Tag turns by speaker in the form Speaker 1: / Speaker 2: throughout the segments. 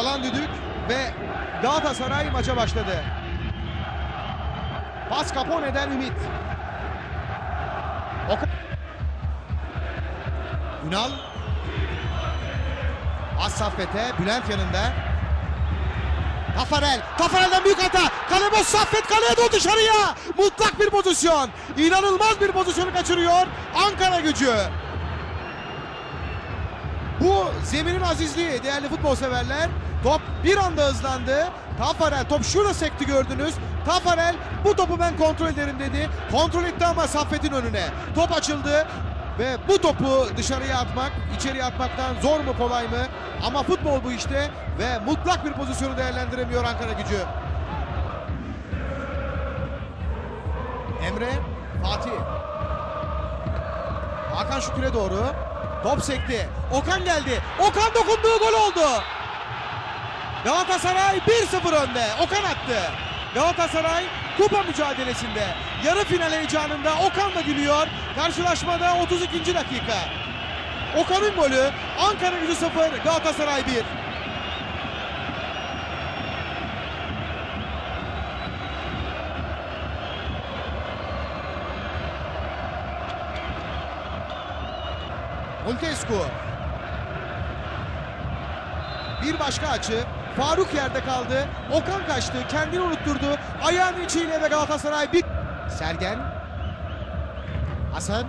Speaker 1: Çalan düdük ve Galatasaray maça başladı. Pas Capone'den Ümit. Okan. Ünal. Pas Saffet'e. Bülent yanında. Tafarel. Tafarel'den büyük hata. Kale boş Saffet kaleye doğru dışarıya. Mutlak bir pozisyon. İnanılmaz bir pozisyonu kaçırıyor. Ankara gücü. Bu zeminin azizliği değerli futbol severler. Top bir anda hızlandı. Tafarel top şurada sekti gördünüz. Tafarel bu topu ben kontrol ederim dedi. Kontrol etti ama Saffet'in önüne. Top açıldı ve bu topu dışarıya atmak, içeriye atmaktan zor mu kolay mı? Ama futbol bu işte ve mutlak bir pozisyonu değerlendiremiyor Ankara gücü. Emre, Fatih. Hakan Şükür'e doğru. Top sekti. Okan geldi. Okan dokunduğu gol oldu. Galatasaray 1-0 önde. Okan attı. Galatasaray kupa mücadelesinde yarı final heyecanında Okan da gülüyor. Karşılaşmada 32. dakika. Okan'ın golü Ankara gücü 0 Galatasaray 1. Montescu. Bir başka açı. Faruk yerde kaldı. Okan kaçtı. Kendini unutturdu. Ayağının içiyle ve Galatasaray bir... Sergen. Hasan.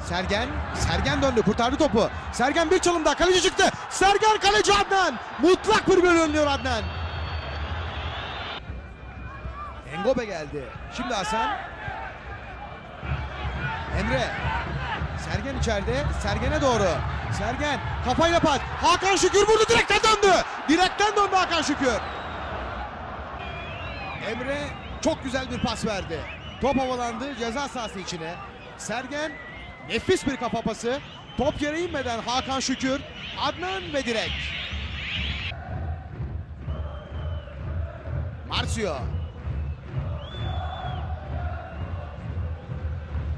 Speaker 1: Sergen. Sergen döndü. Kurtardı topu. Sergen bir çalım daha. Kaleci çıktı. Sergen kaleci Adnan. Mutlak bir gol önlüyor Adnan. Engobe geldi. Şimdi Hasan. Emre. Sergen içeride. Sergen'e doğru. Sergen kafayla pas. Hakan Şükür vurdu direkten döndü. Direkten döndü Hakan Şükür. Emre çok güzel bir pas verdi. Top havalandı ceza sahası içine. Sergen nefis bir kafa pası. Top yere inmeden Hakan Şükür, Adnan ve direk. Marcio.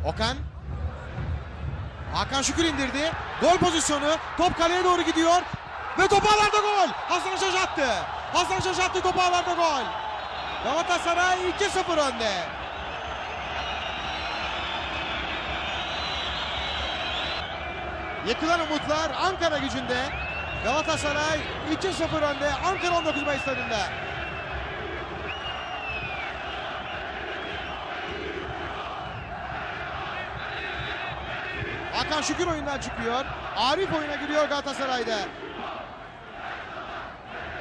Speaker 1: Okan. Hakan Şükür indirdi. Gol pozisyonu. Top kaleye doğru gidiyor. Ve top ağlarda gol. Hasan Şaşattı. Hasan Şaşattı top ağlarda gol. Galatasaray 2-0 önde. Yıkılan umutlar Ankara gücünde. Galatasaray 2-0 önde Ankara 19 Mayıs stadında. Hakan Şükür oyundan çıkıyor. Arif oyuna giriyor Galatasaray'da.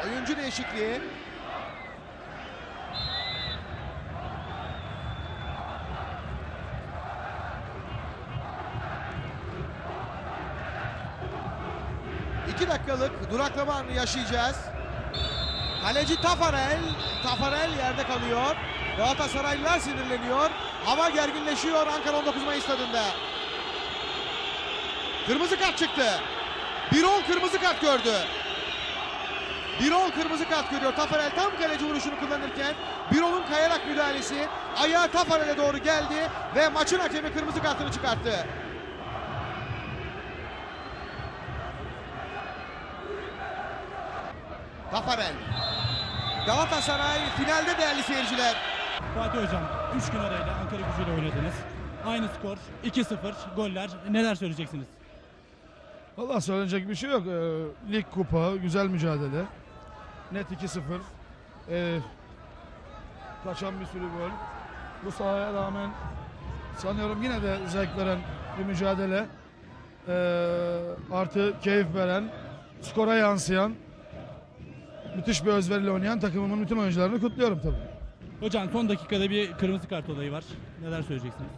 Speaker 1: Oyuncu değişikliği. İki dakikalık duraklama anı yaşayacağız. Kaleci Tafarel. Tafarel yerde kalıyor. Galatasaraylılar sinirleniyor. Hava gerginleşiyor Ankara 19 Mayıs stadında. Kırmızı kart çıktı. Birol kırmızı kart gördü. Birol kırmızı kart görüyor. Tafarel tam kaleci vuruşunu kullanırken Birol'un kayarak müdahalesi ayağı Tafarel'e doğru geldi ve maçın hakemi kırmızı kartını çıkarttı. Tafarel. Galatasaray finalde değerli seyirciler.
Speaker 2: Fatih Hocam 3 gün arayla Ankara gücüyle oynadınız. Aynı skor 2-0 goller. Neler söyleyeceksiniz?
Speaker 3: Valla söylenecek bir şey yok. Ee, lig kupa, güzel mücadele. Net 2-0. Ee, kaçan bir sürü gol. Bu sahaya rağmen sanıyorum yine de zevk veren bir mücadele. Ee, artı keyif veren, skora yansıyan, müthiş bir özveriyle oynayan takımımın bütün oyuncularını kutluyorum tabii.
Speaker 2: Hocam son dakikada bir kırmızı kart olayı var. Neler söyleyeceksiniz?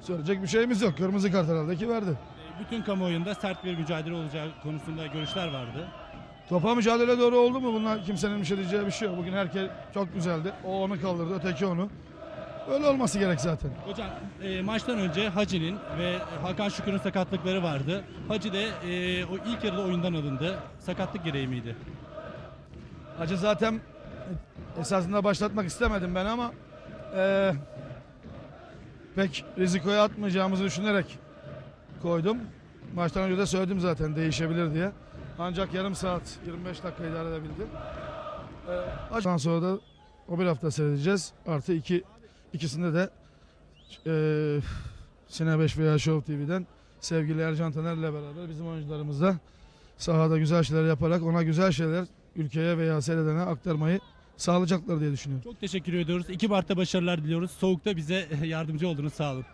Speaker 3: Söyleyecek bir şeyimiz yok. Kırmızı kart herhalde ki verdi.
Speaker 2: E, Bütün kamuoyunda sert bir mücadele olacağı konusunda görüşler vardı.
Speaker 3: Topa mücadele doğru oldu mu? Bunlar kimsenin bir şey diyeceği bir şey yok. Bugün herkes çok güzeldi. O onu kaldırdı, öteki onu. Öyle olması gerek zaten.
Speaker 2: Hocam e, maçtan önce Hacı'nin ve Hakan Şükür'ün sakatlıkları vardı. Hacı de e, o ilk yarıda oyundan alındı. Sakatlık gereği miydi?
Speaker 3: Acı zaten esasında başlatmak istemedim ben ama eee, pek rizikoya atmayacağımızı düşünerek koydum. Maçtan önce de söyledim zaten değişebilir diye. Ancak yarım saat 25 dakika idare edebildim. Ee, Ondan sonra da o bir hafta seyredeceğiz. Artı iki ikisinde de e, Sine 5 veya Show TV'den sevgili Ercan Taner'le beraber bizim oyuncularımız da sahada güzel şeyler yaparak ona güzel şeyler ülkeye veya seyredene aktarmayı sağlayacaklar diye düşünüyorum.
Speaker 2: Çok teşekkür ediyoruz. 2 Mart'ta başarılar diliyoruz. Soğukta bize yardımcı oldunuz. Sağ olun.